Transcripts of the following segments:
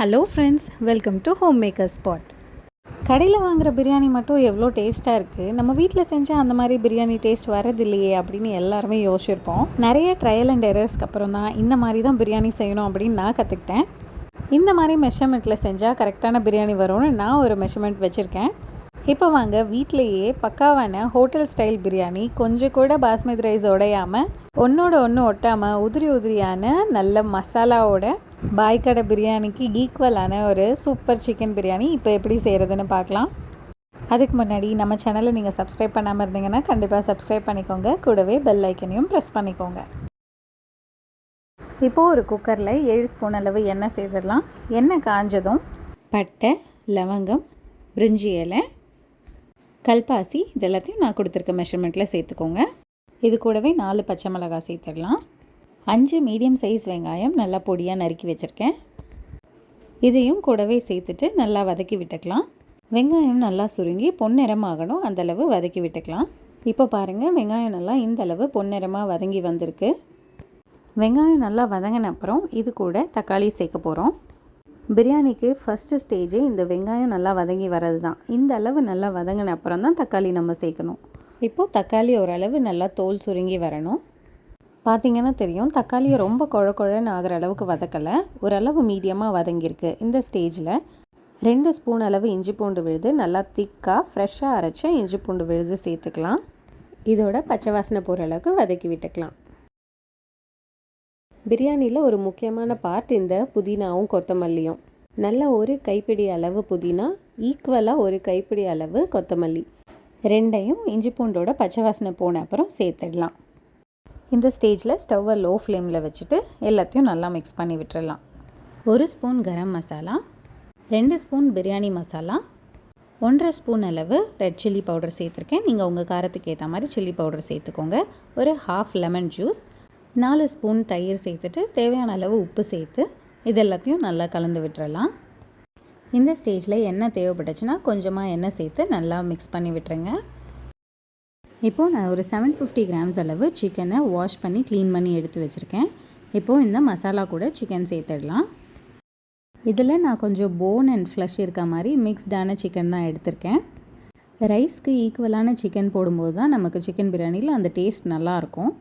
Hello friends welcome to home maker spot கடையில் வாங்குற பிரியாணி மட்டும் எவ்வளோ டேஸ்ட்டாக இருக்குது நம்ம வீட்டில் செஞ்சால் அந்த மாதிரி பிரியாணி டேஸ்ட் வரதில்லையே அப்படின்னு எல்லாருமே யோசிச்சிருப்போம். நிறைய ட்ரையல் அண்ட் எரர்ஸ்க்கு அப்புறம் தான் இந்த மாதிரி தான் பிரியாணி செய்யணும் அப்படின்னு நான் கற்றுக்கிட்டேன் இந்த மாதிரி மெஷர்மெண்ட்டில் செஞ்சால் கரெக்டான பிரியாணி வரும்னு நான் ஒரு மெஷர்மெண்ட் வச்சுருக்கேன். இப்போ வாங்க வீட்டிலையே பக்காவான ஹோட்டல் ஸ்டைல் பிரியாணி கொஞ்சம் கூட பாஸ்மதி ரைஸ் உடையாமல் ஒன்றோட ஒன்று ஒட்டாமல் உதிரி உதிரியான நல்ல மசாலாவோட பாய்க்கடை பிரியாணிக்கு ஈக்குவலான ஒரு சூப்பர் சிக்கன் பிரியாணி இப்போ எப்படி செய்கிறதுன்னு பார்க்கலாம். அதுக்கு முன்னாடி நம்ம சேனலை நீங்கள் சப்ஸ்கிரைப் பண்ணாமல் இருந்தீங்கன்னா கண்டிப்பாக சப்ஸ்கிரைப் பண்ணிக்கோங்க. கூடவே பெல் ஐக்கனையும் ப்ரெஸ் பண்ணிக்கோங்க. இப்போது ஒரு குக்கரில் ஏழு ஸ்பூன் அளவு எண்ணெய் சேர்த்துடலாம். எண்ணெய் காஞ்சதும் பட்டை லவங்கம் பிரிஞ்சி இலை கல்பாசி இது எல்லாத்தையும் நான் கொடுத்துருக்க மெஷர்மெண்ட்டில் சேர்த்துக்கோங்க. இது கூடவே நாலு பச்சை மிளகாய் சேர்த்துடலாம். அஞ்சு மீடியம் சைஸ் வெங்காயம் நல்லா பொடியாக நறுக்கி வச்சுருக்கேன். இதையும் கூடவே சேர்த்துட்டு நல்லா வதக்கி விட்டுக்கலாம். வெங்காயம் நல்லா சுருங்கி பொன்னிறமாகணும். அந்தளவு வதக்கி விட்டுக்கலாம். இப்போ பாருங்கள் வெங்காயம் நல்லா இந்தளவு பொன்னிறமாக வதங்கி வந்திருக்கு. வெங்காயம் நல்லா வதங்கின அப்புறம் இது கூட தக்காளி சேர்க்க போகிறோம் பிரியாணிக்கு ஃபஸ்ட்டு ஸ்டேஜே இந்த வெங்காயம் நல்லா வதங்கி வர்றது தான் இந்த அளவு நல்லா வதங்கின அப்புறம் தான் தக்காளி நம்ம சேர்க்கணும். இப்போது தக்காளி ஓரளவு நல்லா தோல் சுருங்கி வரணும். பார்த்திங்கன்னா தெரியும் தக்காளியை ரொம்ப குழ குழன்னு ஆகிற அளவுக்கு வதக்கலை. ஓரளவு மீடியமாக வதங்கியிருக்கு. இந்த ஸ்டேஜில் ரெண்டு ஸ்பூன் அளவு இஞ்சி பூண்டு விழுது நல்லா திக்காக ஃப்ரெஷ்ஷாக அரைச்ச இஞ்சி பூண்டு விழுது சேர்த்துக்கலாம். இதோட பச்சை வாசனை போகிற அளவுக்கு வதக்கி விட்டுக்கலாம். பிரியாணியில் ஒரு முக்கியமான பார்ட் இந்த புதினாவும் கொத்தமல்லியும். நல்ல ஒரு கைப்பிடி அளவு புதினா ஈக்குவலாக ஒரு கைப்பிடி அளவு கொத்தமல்லி. ரெண்டையும் இஞ்சி பூண்டோட பச்சை வாசனை போன அப்புறம் சேர்த்துடலாம். இந்த ஸ்டேஜில் ஸ்டவ்வை லோ ஃப்ளேமில் வச்சுட்டு எல்லாத்தையும் நல்லா மிக்ஸ் பண்ணி விட்டுறலாம். ஒரு ஸ்பூன் கரம் மசாலா ரெண்டு ஸ்பூன் பிரியாணி மசாலா ஒன்றரை ஸ்பூன் அளவு ரெட் சில்லி பவுடர் சேர்த்துருக்கேன். நீங்கள் உங்கள் காரத்துக்கு ஏற்ற மாதிரி சில்லி பவுடர் சேர்த்துக்கோங்க. ஒரு ஹாஃப் லெமன் ஜூஸ் நாலு ஸ்பூன் தயிர் சேர்த்துட்டு தேவையான அளவு உப்பு சேர்த்து இது எல்லாத்தையும் நல்லா கலந்து விட்டுறலாம். இந்த ஸ்டேஜில் எண்ணெய் தேவைப்பட்டுச்சுன்னா கொஞ்சமாக எண்ணெய் சேர்த்து நல்லா மிக்ஸ் பண்ணி விட்டுருங்க. இப்போது நான் ஒரு செவன் ஃபிஃப்டி கிராம்ஸ் அளவு சிக்கனை வாஷ் பண்ணி க்ளீன் பண்ணி எடுத்து வச்சுருக்கேன். இப்போது இந்த மசாலா கூட சிக்கன் சேர்த்துடலாம். இதில் நான் கொஞ்சம் போன் அண்ட் ஃப்ளஷ் இருக்க மாதிரி மிக்ஸ்டான சிக்கன் தான் எடுத்திருக்கேன். ரைஸ்க்கு ஈக்குவலான சிக்கன் போடும்போது தான் நமக்கு சிக்கன் பிரியாணியில் அந்த டேஸ்ட் நல்லாயிருக்கும்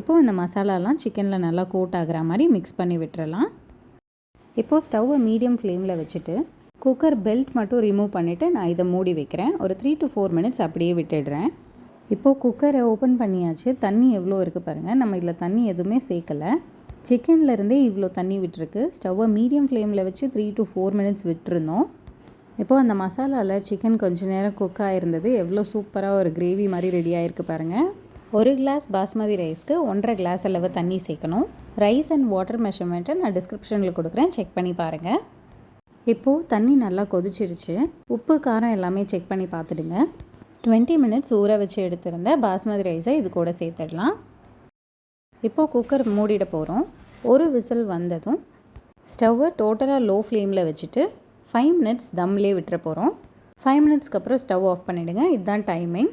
இப்போது இந்த மசாலாலாம் சிக்கனில் நல்லா கோட் ஆகிற மாதிரி மிக்ஸ் பண்ணி விட்டுறலாம். இப்போது ஸ்டவ்வை மீடியம் ஃப்ளேமில் வச்சுட்டு குக்கர் பெல்ட் மட்டும் ரிமூவ் பண்ணிவிட்டு நான் இதை மூடி வைக்கிறேன். ஒரு த்ரீ டு ஃபோர் மினிட்ஸ் அப்படியே விட்டுடுறேன். இப்போது குக்கரை ஓப்பன் பண்ணியாச்சு. தண்ணி எவ்வளோ இருக்குது பாருங்கள் நம்ம இதில் தண்ணி எதுவுமே சேர்க்கலை. சிக்கன்லேருந்தே இவ்வளோ தண்ணி விட்டுருக்கு. ஸ்டவ்வை மீடியம் ஃப்ளேமில் வச்சு த்ரீ டு ஃபோர் மினிட்ஸ் விட்டுருந்தோம். இப்போது அந்த மசாலாவில் சிக்கன் கொஞ்சம் நேரம் குக் ஆகிருந்தது எவ்வளோ சூப்பராக ஒரு கிரேவி மாதிரி ரெடி ஆகிருக்கு பாருங்கள் ஒரு கிளாஸ் பாஸ்மதி ரைஸ்க்கு ஒன்றரை கிளாஸ் அளவு தண்ணி சேர்க்கணும். ரைஸ் அண்ட் வாட்டர் மெஷர்மெண்ட்டை நான் டிஸ்கிரிப்ஷனில் கொடுக்குறேன். செக் பண்ணி பாருங்கள் இப்போது தண்ணி நல்லா கொதிச்சிருச்சு. உப்பு காரம் எல்லாமே செக் பண்ணி பார்த்துடுங்க. டுவெண்ட்டி மினிட்ஸ் ஊற வச்சு எடுத்திருந்த பாஸ்மதி ரைஸை இது கூட சேர்த்துடலாம். இப்போது குக்கர் மூடிட போகிறோம் ஒரு விசில் வந்ததும் ஸ்டவ்வை டோட்டலாக லோ ஃப்ளேமில் வச்சுட்டு ஃபைவ் மினிட்ஸ் தம்லேயே விட்டுற போகிறோம் ஃபைவ் மினிட்ஸ்க்கு அப்புறம் ஸ்டவ் ஆஃப் பண்ணிவிடுங்க இதுதான் டைமிங்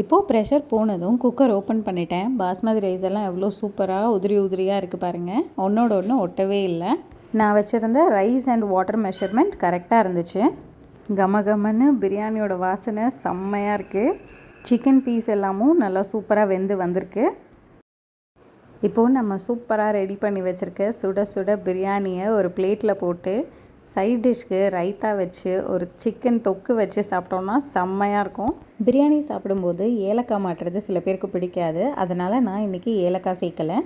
இப்போது ப்ரெஷர் போனதும் குக்கர் ஓப்பன் பண்ணிட்டேன். பாஸ்மதி ரைஸ் எல்லாம் எவ்வளோ சூப்பராக உதிரி உதிரியாக இருக்குது பாருங்கள் ஒன்றோட ஒன்று ஒட்டவே இல்லை. நான் வச்சுருந்த ரைஸ் அண்ட் வாட்டர் மெஷர்மெண்ட் கரெக்டாக இருந்துச்சு. கம கமன்னு பிரியாணியோட வாசனை செம்மையாக இருக்குது சிக்கன் பீஸ் எல்லாமும் நல்லா சூப்பராக வெந்து வந்திருக்கு. இப்போது நம்ம சூப்பராக ரெடி பண்ணி வச்சுருக்க சுட சுட பிரியாணியை ஒரு பிளேட்டில் போட்டு சைட் டிஷ்க்கு ரைத்தா வச்சு ஒரு சிக்கன் தொக்கு வச்சு சாப்பிட்டோம்னா செம்மையாக இருக்கும். பிரியாணி சாப்பிடும்போது ஏலக்காய் மாட்டுறது சில பேருக்கு பிடிக்காது. அதனால் நான் இன்றைக்கி ஏலக்காய் சேர்க்கலை.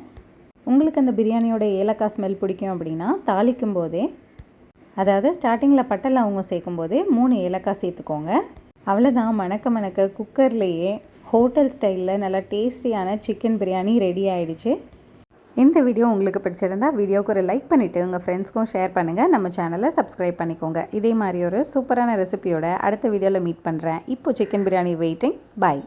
உங்களுக்கு அந்த பிரியாணியோட ஏலக்காய் ஸ்மெல் பிடிக்கும் அப்படின்னா தாளிக்கும் போதே அதாவது ஸ்டார்டிங்கில் பட்டை அவங்க சேர்க்கும் போதே மூணு ஏலக்காய் சேர்த்துக்கோங்க. அவ்வளோதான் மணக்க மணக்க குக்கர்லேயே ஹோட்டல் ஸ்டைலில் நல்லா டேஸ்டியான சிக்கன் பிரியாணி ரெடி ஆகிடுச்சு இந்த வீடியோ உங்களுக்கு பிடிச்சிருந்தா வீடியோக்கு ஒரு லைக் பண்ணிவிட்டு உங்கள் ஃப்ரெண்ட்ஸ்க்கும் ஷேர் பண்ணுங்கள் நம்ம சேனலை சப்ஸ்கிரைப் பண்ணிக்கோங்க. இதே மாதிரி ஒரு சூப்பரான ரெசிபியோட அடுத்த வீடியோவில் மீட் பண்ணுறேன் இப்போ சிக்கன் பிரியாணி வெயிட்டிங் பாய்